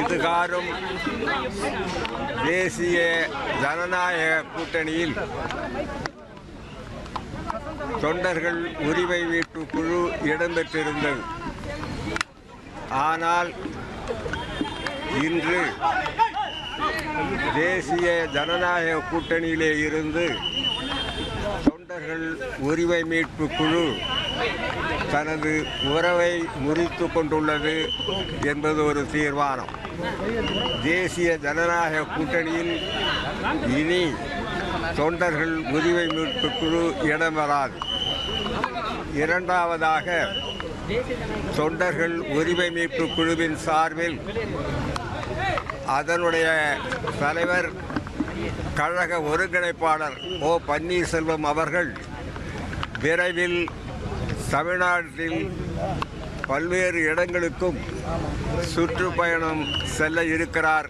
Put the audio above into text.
இதுகாரும் தேசிய ஜனநாயக கூட்டணியில் தொண்டர்கள் உரிமை வீட்டு குழு இடம்பெற்றிருந்தது. ஆனால் இன்று தேசிய ஜனநாயக கூட்டணியிலே இருந்து தொண்டர்கள் உரிமை மீட்பு குழு தனது உறவை முறித்து கொண்டுள்ளது என்பது ஒரு தீர்மானம். தேசிய ஜனநாயக கூட்டணியில் இனி தொண்டர்கள் உரிமை மீட்பு குழு இடம் வராது. இரண்டாவதாக தொண்டர்கள் உரிமை மீட்பு குழுவின் சார்பில் அதனுடைய தலைவர் கழக ஒருங்கிணைப்பாளர் ஓ பன்னீர்செல்வம் அவர்கள் விரைவில் தமிழ்நாட்டில் பல்வேறு இடங்களுக்கும் சுற்றுப்பயணம் செல்ல இருக்கிறார்.